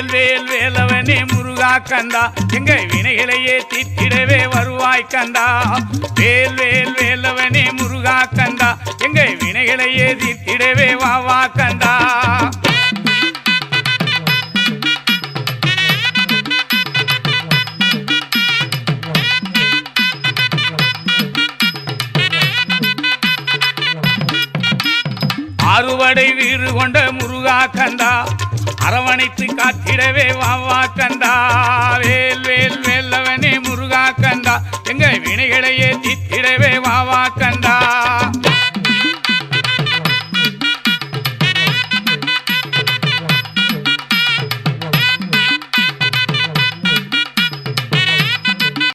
வேல் வேல் வேலவனே முருகா கந்தா எங்க வினைகளையே தீர்த்திடவே வருவாய் கந்தா. வேல் வேல் வேலவனே முருகா கந்தா எங்க வினைகளையே தீர்த்திடவே வா வா கந்தா. அறுவடை வீறு கொண்ட முருகா கந்தா அரவணைத்து காத்திடவே வாவா கண்டா வேல் வேல் வேல்லவனே முருகா கண்டா எங்க வினைகளையே தித்திடவே வாவா கண்டா